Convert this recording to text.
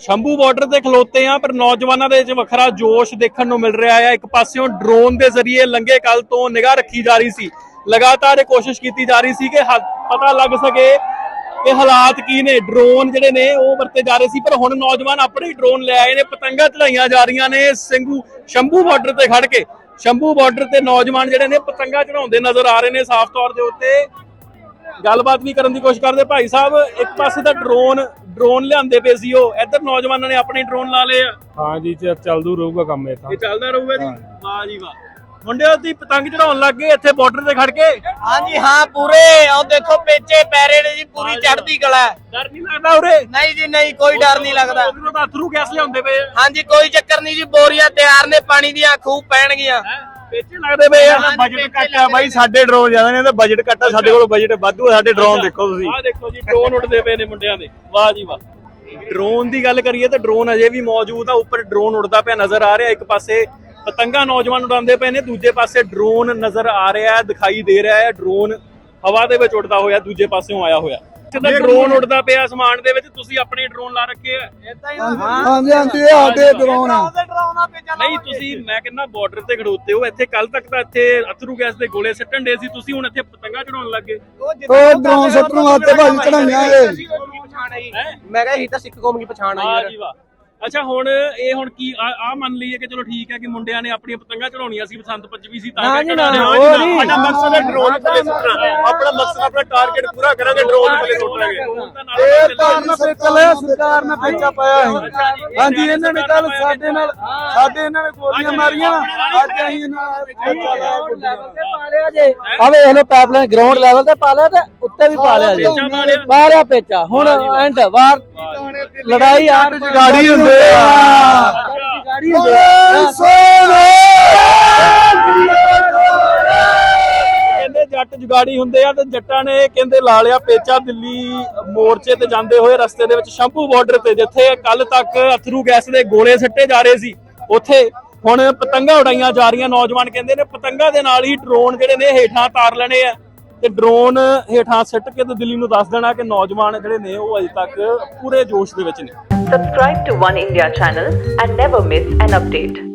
Shambhu border ਤੇ ਖਲੋਤੇ ਆ ਪਰ ਨੌਜਵਾਨਾਂ ਦੇ ਵਿੱਚ ਵੱਖਰਾ ਜੋਸ਼ ਦੇਖਣ ਨੂੰ ਮਿਲ ਰਿਹਾ ਹੈ। ਇੱਕ ਪਾਸਿਓਂ ਡਰੋਨ ਦੇ ਜ਼ਰੀਏ ਲੰਗੇ ਕੱਲ ਤੋਂ ਨਿਗਾਹ ਰੱਖੀ ਜਾ ਰਹੀ ਸੀ। ਲਗਾਤਾਰ ਇਹ ਕੋਸ਼ਿਸ਼ ਕੀਤੀ ਜਾ ਰਹੀ ਸੀ ਕਿ ਪਤਾ ਲੱਗ ਸਕੇ ਕਿ ਹਾਲਾਤ ਕੀ ਨੇ। ਡਰੋਨ ਜਿਹੜੇ ਨੇ, ਉਹ ਵਰਤੇ ਜਾ ਰਹੇ ਸੀ, ਪਰ ਹੁਣ ਨੌਜਵਾਨ ਆਪਣੇ ਹੀ ਡਰੋਨ ਲੈ ਆਏ ਨੇ। ਪਤੰਗਾਂ ਚੜਾਈਆਂ ਜਾ ਰਹੀਆਂ ਨੇ ਸਿੰਘੂ ਸ਼ੰਭੂ ਬਾਰਡਰ ਤੇ ਖੜ ਕੇ। ਸ਼ੰਭੂ ਬਾਰਡਰ ਤੇ ਨੌਜਵਾਨ ਜਿਹੜੇ ਨੇ ਪਤੰਗਾਂ ਚੜਾਉਂਦੇ ਨਜ਼ਰ ਆ ਰਹੇ ਨੇ। ਸਾਫ਼ ਤੌਰ ਦੇ ਉੱਤੇ ਗੱਲਬਾਤ ਵੀ ਕਰਨ ਦੀ ਕੋਸ਼ਿਸ਼ ਕਰਦੇ। ਭਾਈ ਸਾਹਿਬ ਇੱਕ ਪਾਸੇ ਤਾਂ ਡਰੋਨ ਡਰੋਨ ਲਿਆਂਦੇ ਪਏ ਸੀ ਉਹ। ਇੱਧਰ ਨੌਜਵਾਨਾਂ ਨੇ ਆਪਣੇ ਡਰੋਨ ਲਾ ਲਏ ਆ। ਹਾਂ ਜੀ ਚ- ਚੱਲਦੂ ਰਹੂਗਾ ਕੰਮ ਇਹ ਤਾਂ। ਇਹ ਚੱਲਦਾ ਰਹੂਗਾ ਜੀ? ਵਾਹ ਜੀ ਵਾਹ। ਮੁੰਡਿਓ ਤੁਸੀਂ ਪਤੰਗ ਚੜਾਉਣ ਲੱਗ ਗਏ ਇੱਥੇ ਬਾਰਡਰ ਤੇ ਖੜ ਕੇ? ਹਾਂਜੀ ਹਾਂ ਪੂਰੇ। ਉਹ ਦੇਖੋ ਪੇਚੇ ਪੈਰੇ ਨੇ ਜੀ ਪੂਰੀ ਚੜ੍ਹਦੀ ਕਲਾ ਹੈ। ਡਰ ਨਹੀਂ ਲੱਗਦਾ ਉਰੇ? ਨਹੀਂ ਜੀ ਨਹੀਂ ਕੋਈ ਡਰ ਨਹੀਂ ਲੱਗਦਾ। ਉਧਰੋਂ ਤਾਂ ਅਥਰੂ ਗੈਸ ਲਿਆਉਂਦੇ ਪਏ ਆ। ਹਾਂਜੀ ਕੋਈ ਚੱਕਰ ਨਹੀਂ ਜੀ ਬੋਰੀਆਂ ਤਿਆਰ ਨੇ ਪਾਣੀ ਦੀਆਂ ਖੂਬ ਪੈਣਗੀਆਂ। ਹੈਂ? ਪੇਚੇ ਲੱਗਦੇ ਪਏ ਆ। ਹਾਂਜੀ, ਬਜਟ ਪੇਚੇ ਘੱਟ ਆ ਬਾਈ ਸਾਡੇ ਡਰੋਨ ਜ਼ਿਆਦਾ ਨੇ ਤਾਂ ਬਜਟ ਘੱਟ ਆ ਸਾਡੇ ਕੋਲ ਬਜਟ ਵਾਧੂ ਆ ਸਾਡੇ ਡਰੋਨ ਦੇਖੋ ਤੁਸੀਂ। ਆਹ ਦੇਖੋ ਜੀ ਡਰੋਨ ਉੱਡਦੇ ਪਏ ਨੇ ਮੁੰਡਿਆਂ ਦੇ। ਵਾਹ ਜੀ ਵਾਹ। ਡਰੋਨ ਦੀ ਗੱਲ ਕਰੀਏ ਤਾਂ ਡਰੋਨ ਅਜੇ ਵੀ ਮੌਜੂਦ ਆ ਉੱਪਰ ਡਰੋਨ ਉੱਡਦਾ ਪਿਆ ਨਜ਼ਰ ਆ ਰਿਹਾ ਇੱਕ ਪਾਸੇ ਪਤੰਗਾ ਨੌਜਵਾਨ ਉਡਾਉਂਦੇ ਪਏ ਨੇ ਦੂਜੇ ਪਾਸੇ ਡਰੋਨ ਨਜ਼ਰ ਆ ਰਿਹਾ ਹੈ ਦਿਖਾਈ ਦੇ ਰਿਹਾ ਹੈ ਡਰੋਨ ਹਵਾ ਦੇ ਵਿੱਚ ਉੱਡਦਾ ਹੋਇਆ ਦੂਜੇ ਪਾਸਿਓਂ ਆਇਆ ਹੋਇਆ। ਜਿੱਦਾਂ ਡਰੋਨ ਉੱਡਦਾ ਪਿਆ ਅਸਮਾਨ ਦੇ ਵਿੱਚ ਤੁਸੀਂ ਆਪਣੇ ਡਰੋਨ ਲਾ ਰੱਖੇ ਆ ਹਾਂਜੀ ਹਾਂਜੀ ਇਹ ਸਾਡੇ ਡਰੋਨ ਆ। ਨਹੀਂ ਤੁਸੀਂ ਮੈਂ ਕਹਿੰਦਾ ਬਾਰਡਰ ਤੇ ਖੜੋਤੇ ਹੋ ਇੱਥੇ ਕੱਲ ਤੱਕ ਤਾਂ ਇੱਥੇ ਅਥਰੂ ਗੈਸ ਦੇ ਗੋਲੇ ਸੱਟਣ ਦੇ ਸੀ ਤੁਸੀਂ ਹੁਣ ਇੱਥੇ ਪਤੰਗਾ ਚੜਾਉਣ ਲੱਗੇ ਉਹ ਡਰੋਨ ਸੱਟਣ ਵਾਸਤੇ ਭਾਜੀ ਚੜਾਈਆਂ ਏ ਮੈਂ ਕਿਹਾ ਇਹ ਤਾਂ ਸਿੱਖ ਕੌਮ ਦੀ ਪਛਾਣ ਜੀ ਵਾਹ। ਅੱਛਾ ਹੁਣ ਇਹ ਹੁਣ ਕੀ ਆ ਮੰਨ ਲਈਏ ਕਿ ਚਲੋ ਠੀਕ ਹੈ ਕਿ ਮੁੰਡਿਆਂ ਨੇ ਆਪਣੀਆਂ ਪਤੰਗਾਂ ਚੜਾਉਣੀਆਂ ਸੀ ਬਸੰਤ ਪੰਚਮੀ ਸੀ ਤਾਂ ਨਾ ਕਰਕੇ। ਸਾਡਾ ਮਕਸਦ ਹੈ ਡਰੋਨ ਥੱਲੇ ਸੁੱਟਣਾ ਆਪਣਾ ਮਕਸਦ ਆਪਣਾ ਟਾਰਗੇਟ ਪੂਰਾ ਕਰਾਂਗੇ ਡਰੋਨ ਥੱਲੇ ਸੁੱਟਾਂਗੇ ਇਹ ਧਰਨ ਤੇ ਚੱਲੇ ਸਰਕਾਰ ਨੇ ਪੇਚਾ ਪਾਇਆ ਸੀ। ਹਾਂਜੀ ਇਹਨਾਂ ਨੇ ਕੱਲ ਸਾਡੇ ਨਾਲ ਸਾਡੇ ਇਹਨਾਂ ਨੇ ਗੋਲੀਆਂ ਮਾਰੀਆਂ ਅੱਜ ਅਸੀਂ ਇਹਨਾਂ ਲਾਇਆ ਆਵੇ ਇਹਨੇ ਪਾਈਪਲਾਈਨ ਗਰਾਊਂਡ ਲੈਵਲ ਤੇ ਪਾ ਲਿਆ ਤੇ ਉੱਤੇ ਵੀ ਪਾ ਲਿਆ ਜੀ ਪੇਚਾ ਪਾ ਲਿਆ। ਪਾ ਲਿਆ ਪੇਚਾ। ਹੁਣ ਐਂਡ ਵਾਰ ਲੜਾਈ ਆਰ ਗਾੜੀ ਹੁੰਦੇ ਆ। ਗਾੜੀ ਹੁੰਦੇ ਆ। ਕਹਿੰਦੇ ਜੱਟ ਜੁਗਾੜੀ ਹੁੰਦੇ ਆ ਤੇ ਜੱਟਾਂ ਨੇ ਕਹਿੰਦੇ ਲਾ ਲਿਆ ਪੇਚਾ ਦਿੱਲੀ ਮੋਰਚੇ ਤੇ ਜਾਂਦੇ ਹੋਏ ਰਸਤੇ ਦੇ ਵਿੱਚ ਸ਼ੰਭੂ ਬਾਰਡਰ ਤੇ ਜਿੱਥੇ ਕੱਲ ਤੱਕ ਅਥਰੂ ਗੈਸ ਦੇ ਗੋਲੇ ਸੱਟੇ ਜਾ ਰਹੇ ਸੀ। ਉੱਥੇ ਹੁਣ ਪਤੰਗਾ ਉਡਾਈਆਂ ਜਾ ਰਹੀਆਂ। ਨੌਜਵਾਨ ਕਹਿੰਦੇ ਨੇ ਪਤੰਗਾ ਦੇ ਨਾਲ ਹੀ ਡਰੋਨ ਜਿਹੜੇ ਨੇ ਹੇਠਾਂ ਤਾਰ ਲੈਣੇ ਆ। ਤੇ ਡਰੋਨ ਹੇਠਾਂ ਸਿੱਟ ਕੇ ਤੇ ਦਿੱਲੀ ਨੂੰ ਦੱਸ ਦੇਣਾ ਕਿ ਨੌਜਵਾਨ ਜਿਹੜੇ ਨੇ ਉਹ ਅਜੇ ਤੱਕ ਪੂਰੇ ਜੋਸ਼ ਦੇ ਵਿੱਚ ਨੇ subscribe to one India channel and never miss an update